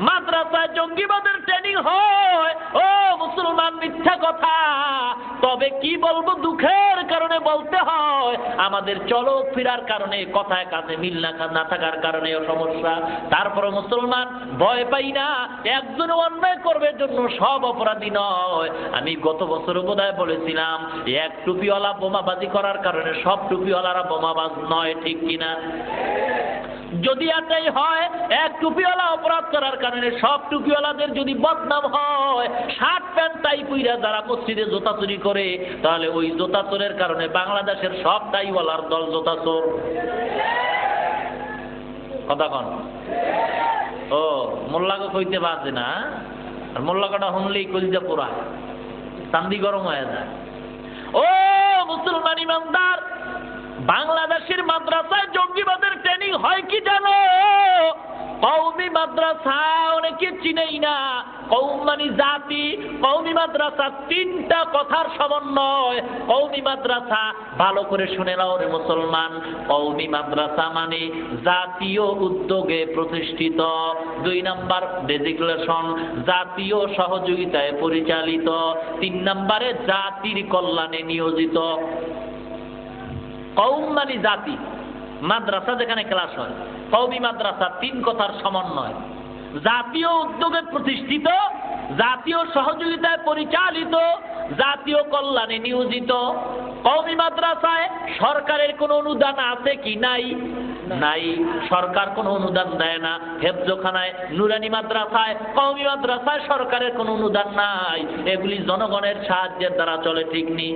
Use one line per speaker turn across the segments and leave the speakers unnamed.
মাদ্রাসায় জঙ্গিবাদের ট্রেনিং হয়। ও, মুসলমান মিথ্যা কথা। তবে কি বলব দুঃখের কারণে বলতে হয়, আমাদের চলক ফিরার কারণে, কথায় কাছে মিল না না থাকার কারণে সমস্যা। তারপর মুসলমান ভয় পাই না একজন অন্যায় করবে জন্য সব অপরাধী নয়। আমি গত বছর বোধহয় বলেছিলাম, এক টুপিওয়ালা বোমাবাজি করার কারণে সব টুপিওয়ালারা বোমাবাজ নয়, ঠিক কিনা? যদি এটাই হয়, এক টুপিওয়ালা অপরাধ করার কারণে সব টুপিওয়ালাদের যদি বদনাম হয় শার্ট প্যান্ট টাই পুইরা যারা মসজিদে জোতা চুরি করে, তাহলে ওই জোতা চোরের কারণে বাংলাদেশের সব টাইওয়ালার দল জোতা চোর। কথা কন। ও মোল্লাকে কইতে বাজে না আর মোল্লাকাটা শুনলেই কলিজা পোড়া, চান্দি গরম হয়ে যায়। ও, মুসলমান ইমানদার বাংলাদেশের মাদ্রাসায় জঙ্গিবাদের ট্রেনিং হয় কি জানো? কৌমি মাদ্রাসা অনেকে চিনেই না। কৌম মানে জাতি কৌমি মাদ্রাসা তিনটা কথার সমন্বয়। কৌমি মাদ্রাসা, ভালো করে শুনে নাও রে মুসলমান। কৌমি মাদ্রাসা মানে জাতীয় উদ্যোগে প্রতিষ্ঠিত। দুই নাম্বার ডেজিগনেশন জাতীয় সহযোগিতায় পরিচালিত। তিন নাম্বারে জাতির কল্যাণে নিয়োজিত। কৌম মানে জাতি। মাদ্রাসা যেখানে ক্লাস হয়। কৌমি মাদ্রাসা তিন কথার সমন্বয়। জাতীয় উদ্যোগে প্রতিষ্ঠিত, জাতীয় সহযোগিতায় পরিচালিত, জাতীয় কল্যাণে নিয়োজিত। কৌমি মাদ্রাসায় সরকারের কোনো অনুদান আছে কি নাই? নাই। সরকার কোনো অনুদান দেয় না। হেফজোখানায়, নুরানি মাদ্রাসায় কৌমি মাদ্রাসায় সরকারের কোনো অনুদান নাই। এগুলি জনগণের সাহায্যের দ্বারা চলে, ঠিক নেই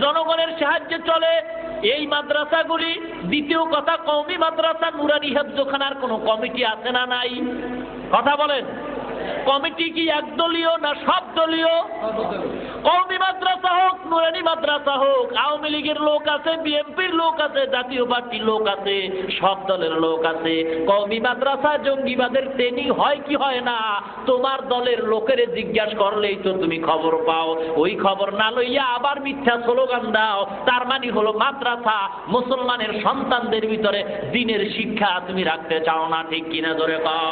জনগণের সাহায্যে চলে এই মাদ্রাসাগুলি। দ্বিতীয় কথা কৌমি মাদ্রাসা, নুরানি হেফজোখানার কোনো কমিটি আছে না নাই? কথা বলেন। কমিটি কি একদলীয় না সব দলীয় কৌমি মাদ্রাসা হোক, নুরানি মাদ্রাসা হোক, আওয়ামী লীগের লোক আছে, বিএনপির লোক আছে, জাতীয় পার্টির লোক আছে, সব দলের লোক আছে। কৌমি মাদ্রাসা জঙ্গিবাদের ট্রেনিং হয় কি হয় না, তোমার দলের লোকের জিজ্ঞাসা করলেই তো তুমি খবর পাও। ওই খবর না লইয়া আবার মিথ্যা স্লোগান দাও। তার মানে হলো মাদ্রাসা মুসলমানের সন্তানদের ভিতরে দিনের শিক্ষা তুমি রাখতে চাও না, ঠিক কিনা ধরে পাও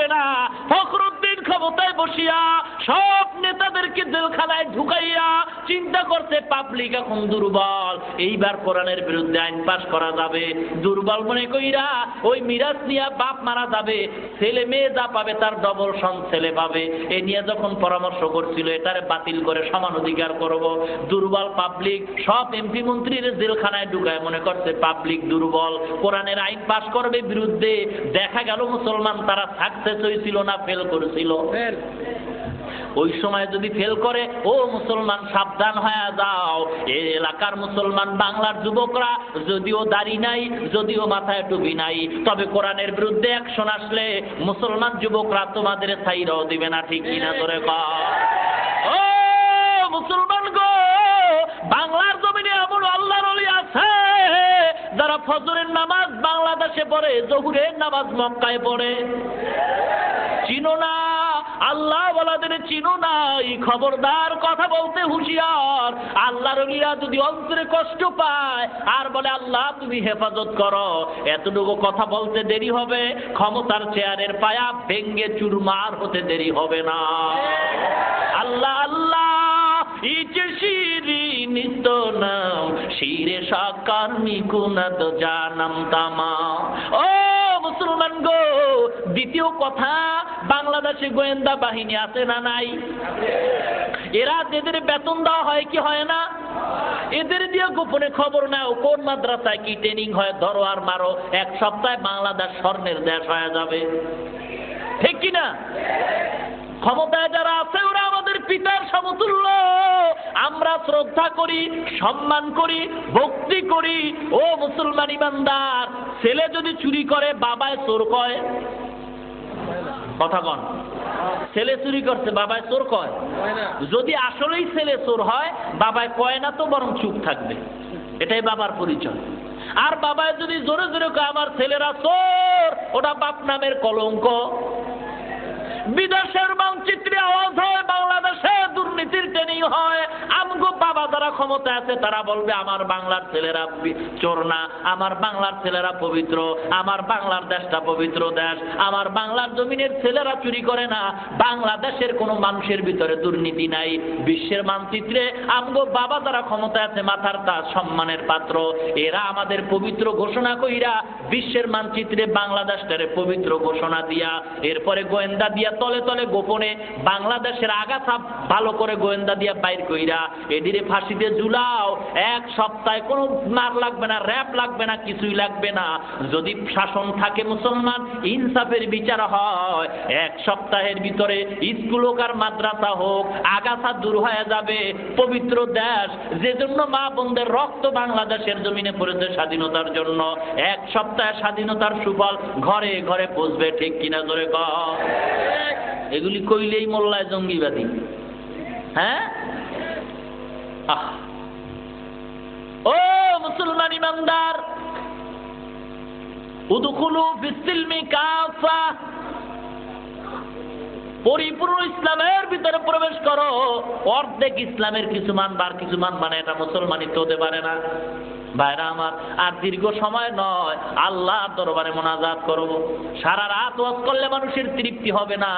যাবে না। ফখরুদ্দিন ক্ষমতায় বসিয়া সব নেতাদেরকে জেলখানায় ঢুকাইয়া চিন্তা করছে, পাবলিক এখন দুর্বল। এইবার কোরআনের বিরুদ্ধে আইন পাশ করা যাবে। দুর্বল মনে কইরা ওই মিরাজ নিয়া বাপ মারা যাবে। ছেলে মেয়ে যা পাবে তার ডবল সন ছেলে পাবে। এ নিয়ে যখন পরামর্শ করছিল, এটারে বাতিল করে সমান অধিকার করব। দুর্বল পাবলিক সব এমপি মন্ত্রীর জেলখানায় ঢুকায় মনে করছে, পাবলিক দুর্বল। কোরআনের আইন পাশ করবে বিরুদ্ধে। দেখা গেল মুসলমান তারা সাকসেস হয়েছিল না ফেল করেছিল। ওই সময় যদি ফেল করে, ও মুসলমান সাবধান হয়ে যাও। এই এলাকার মুসলমান বাংলার যুবকরা, যদিও দাড়ি নাই, যদিও মাথায় টুপি নাই, তবে কোরআনের বিরুদ্ধে অ্যাকশন আসলে মুসলমান যুবকরা তোমাদের ছাইরাও দিবে না, ঠিক কিনা ধরে ও মুসলমান গো, বাংলার জমিনে এমন আল্লাহর অলি আছে, যারা ফজরের নামাজ বাংলাদেশে পড়ে, জহুরের নামাজ মক্কায় পড়ে। চিনো না? আল্লাহ বলাদের চিনো না এই খবরদার কথা বলতে হুঁশিয়ার। আল্লাহ রলিরা যদি অন্তরে কষ্ট পায়, আর বলে, আল্লাহ, তুমি হেফাজত করো। এতটুকু কথা বলতে দেরি হবে, ক্ষমতার চেয়ারের পায়া ভেঙ্গে চুরমার হতে দেরি হবে না। আল্লাহ আল্লাহ, ইচে শিরি নিত নাম, শিরে সাকার মিকুনাত জানাম তামা। ও মুসলমান গো। দ্বিতীয় কথা, বাংলাদেশে গোয়েন্দা বাহিনী আছে না নাই? এরা এদের বেতন দেওয়া হয় কি হয় না? এদের দিয়ে গোপনে খবর নাও, কোন মাদ্রাসায় কি ট্রেনিং হয়, ধরো আর মারো, এক সপ্তাহে বাংলাদেশ স্বর্ণের দেশ হয়ে যাবে। ঠিক কিনা? ক্ষমতায় যারা আছে ওরা আমাদের পিতার সমতুল্য। আমরা শ্রদ্ধা করি, সম্মান করি, ভক্তি করি। ও মুসলমান ইমানদার ছেলে যদি চুরি করে, বাবায় চোর কয়? কথা কন। ছেলে চুরি করছে, বাবায় চোর কয়? যদি আসলেই ছেলে চোর হয়, বাবায় কয় না তো বরং চুপ থাকবে। এটাই বাবার পরিচয়। আর বাবায় যদি জোরে জোরে কয়, আমার ছেলেরা চোর, ওটা বাপ নামের কলঙ্ক। বিদেশের মানচিত্রে আওয়াজ হয় হয়, আমগো বাবা ক্ষমতা আছে, তারা বলবে, আমার বাংলার ছেলেরা আমার বাংলার ছেলেরা পবিত্র। আমার বাংলার দেশটা পবিত্র দেশ। আমার বাংলার জমিনের ছেলেরা চুরি করে না। বাংলাদেশের কোনো মানুষের ভিতরে দুর্নীতি নাই। বিশ্বের মানচিত্রে আমগো বাবা যারা ক্ষমতা আছে, মাথার তাজ, সম্মানের পাত্র। এরা আমাদের পবিত্র ঘোষণা কইরা বিশ্বের মানচিত্রে বাংলাদেশটারে পবিত্র ঘোষণা দিয়া, এরপরে গোয়েন্দা দিয়া তলে তলে গোপনে বাংলাদেশের আগাছা ভালো করে গোয়েন্দা দিয়া বাইর কইরা, এদিরে ফাঁসিতে ঝুলাও, এক সপ্তাহে কোনো মার লাগবে না র্যাপ লাগবে না, কিছুই লাগবে না। যদি শাসন থাকে মুসলমান, ইনসাফের বিচার হয়। এক সপ্তাহের ভিতরে স্কুল হোক আর মাদ্রাসা হোক, আগাছা দূর হয়ে যাবে, পবিত্র দেশ। যে জন্য মা বোনদের রক্ত বাংলাদেশের জমিনে পড়েছে স্বাধীনতার জন্য, এক সপ্তাহে স্বাধীনতার সুফল ঘরে ঘরে পৌঁছবে, ঠিক কিনা জোরে ক এগুলি কইলেই মোল্লায় জঙ্গিবাদী। হ্যাঁ? ও মুসলমান ইমানদার উদুকুলু ফিসিলমি কাফা, পরিপূর্ণ ইসলামের ভিতরে প্রবেশ করো। অর্ধেক ইসলামের কিছু মানবার কিছু মান মানে এটা তো হতে পারে না। ভাইরা আমার, আর দীর্ঘ সময় নয় আল্লাহ দরবারে মোনাজাত করব। সারা রাত ওয়াজ করলে মানুষের তৃপ্তি হবে না।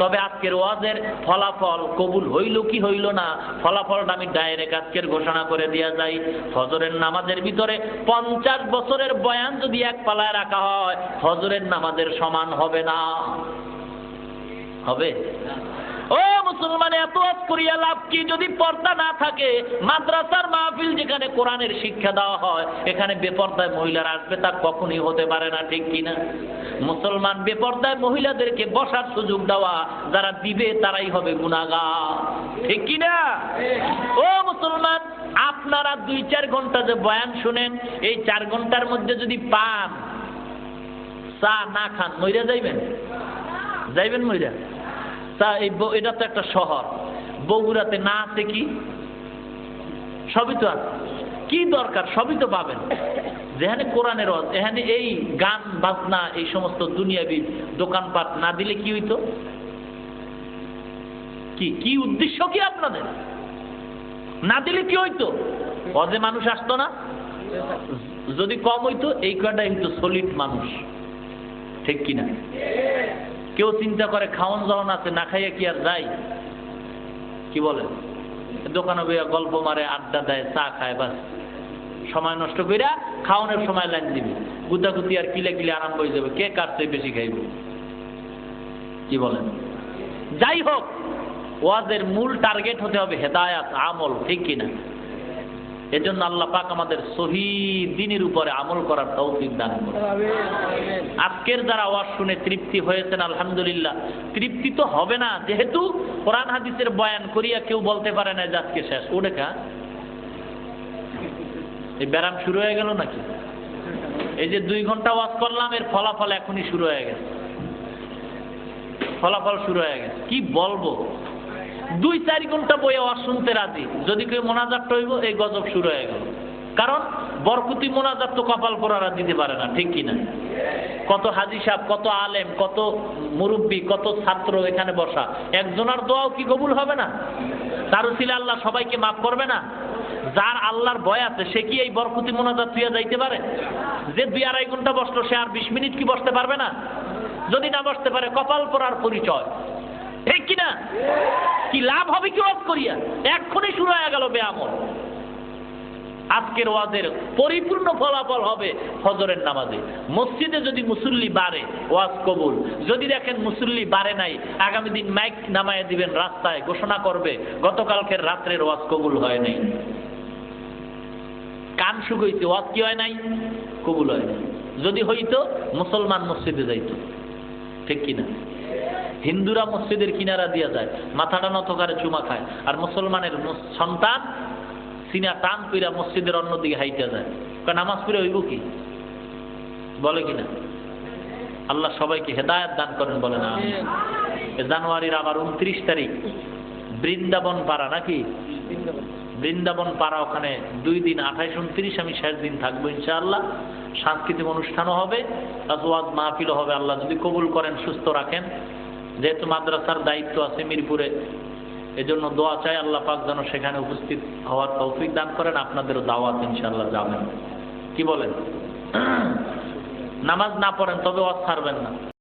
তবে আজকের ওয়াজের ফলাফল কবুল হইল কি হইল না, ফলাফলটা আমি ডাইরেক্ট আজকের ঘোষণা করে দেওয়া যাই। ফজরের নামাজের ভিতরে পঞ্চাশ বছরের বয়ান যদি এক পালায় রাখা হয় ফজরের নামাজের সমান হবে না। হবে? ও মুসলমান, এত করিয়া লাভ কি? যদি পর্দা না থাকে, মাদ্রাসার মাহফিল যেখানে কোরআনের শিক্ষা দেওয়া হয়, এখানে বেপর্দায় মহিলারা আসবে, তা কখনই হতে পারে না, ঠিক কিনা? মুসলমান বেপর্দায় মহিলাদেরকে বসার সুযোগ দেওয়া, যারা দিবে, তারাই হবে গুণাগা ঠিক কিনা? ও মুসলমান, আপনারা দুই চার ঘণ্টা যে বয়ান শুনেন, এই চার ঘণ্টার মধ্যে যদি পান, চা না খান, মইরা যাইবেন? যাইবেন মইরা? তা এই এটা তো একটা শহর। বগুড়াতে না আছে কি? সবই তো আছে। কি দরকার? সবই তো পাবেন। যেখানে কোরআনের রস এখানে এই গান, বাজনা, এই সমস্ত দুনিয়াবি দোকানপাট না দিলে কি হইতো? কি কি উদ্দেশ্য কি আপনাদের? না দিলে কি হইতো? অজে মানুষ আসতো না। যদি কম হইতো, এই কয়টা কিন্তু সলিড মানুষ। ঠিক কিনা? কেউ চিন্তা করে খাওয়ান যাওয়ান আছে, না খাইয়া কি আর যাই কি বলেন দোকানে বইয়া গল্প মারে, আড্ডা দেয়, চা খায়, বাস। সময় নষ্ট কইরা খাওয়ানোর সময় লাইন দিবি। গুতাগুতি আর কিলে কিলে আরাম হয়ে যাবে, কে কার চেয়ে বেশি খাইবে? কি বলেন যাই হোক, ওয়াজের মূল টার্গেট হতে হবে হেদায়াত, আমল, ঠিক কিনা? এজন্য আল্লাহ পাক আমাদের সহি দিনের উপরে আমল করার তৌফিক দান করে আজকের যারা ওয়াজ শুনে তৃপ্তি হয়েছেন, আলহামদুলিল্লাহ। তৃপ্তি তো হবে না, যেহেতু কোরআন হাদিসের বয়ান করিয়া কেউ বলতে পারে না যে আজকে শেষ। ও দেখা এই ব্যারাম শুরু হয়ে গেল নাকি? এই যে দুই ঘণ্টা ওয়াজ করলাম, এর ফলাফল এখনই শুরু হয়ে গেছে। ফলাফল শুরু হয়ে গেছে। কি বলব? দুই চারি ঘণ্টা বইয়ে ওয়াজ শুনতে রাজি। যদি কেউ মোনাজাত হইব, এই গজব শুরু হয়ে গেল। কারণ বরকুতি মোনাজাত তো কপাল পরারা দিতে পারে না, ঠিক কিনা? কত হাজি সাহেব, কত আলেম, কত মুরব্বী, কত ছাত্র এখানে বসা। একজনের দোয়াও কি কবুল হবে না? তার উসিলে আল্লাহ সবাইকে মাফ করবে না? যার আল্লাহর ভয় আছে, সে কি এই বরকুতি মোনাজাত তুইয়া যাইতে পারে? যে দুই আড়াই ঘণ্টা বসল, সে আর বিশ মিনিট কি বসতে পারবে না? যদি না বসতে পারে, কপাল পরার পরিচয়। ঠিক কিনা? কি লাভ হবে কি ওয়াজ করিয়া? এক্ষুনি শুরু হয়ে গেল বেআমল আজকের ওয়াজের পরিপূর্ণ ফলাফল হবে ফজরের নামাজে। মসজিদে যদি মুসল্লি বাড়ে, ওয়াজ কবুল। যদি দেখেন মুসল্লি বাড়ে নাই, আগামী দিন মাইক নামায় দিবেন, রাস্তায় ঘোষণা করবে, গতকালকের রাত্রের ওয়াজ কবুল হয় নাই। কান শুকইছে ওয়াজ কি হয় নাই? কবুল হয় নাই। যদি হইতো, মুসলমান মসজিদে যাইতো। ঠিক কিনা? হিন্দুরা মসজিদের কিনারা দিয়া যায় মাথাটা নত করে চুমা খায়, আর মুসলমানের সন্তান সিনা টান কইরা মসজিদের অন্যদিকে হাইটা যায়। কারণ নামাজ পড়ে হইব কি? বলে কিনা আল্লাহ সবাইকে হেদায়েত দান করেন, বলে না। জানুয়ারির আবার উনত্রিশ তারিখ, বৃন্দাবন পাড়া নাকি? বৃন্দাবন পাড়া ওখানে দুই দিন, আঠাইশ, উনত্রিশ আমি শেষ দিন থাকব ইনশাআল্লাহ। সাংস্কৃতিক অনুষ্ঠানও হবে ওয়াজ মাহফিলও হবে। আল্লাহ যদি কবুল করেন, সুস্থ রাখেন। যেহেতু মাদ্রাসার দায়িত্ব আছে মিরপুরে, এজন্য দোয়া চাই আল্লাহ পাক যেন সেখানে উপস্থিত হওয়ার তৌফিক দান করেন, আপনাদেরও দাওয়াত ইনশাল্লাহ যাবেন কি বলেন? নামাজ না পড়েন, তবে ওয়াজ ছাড়বেন না।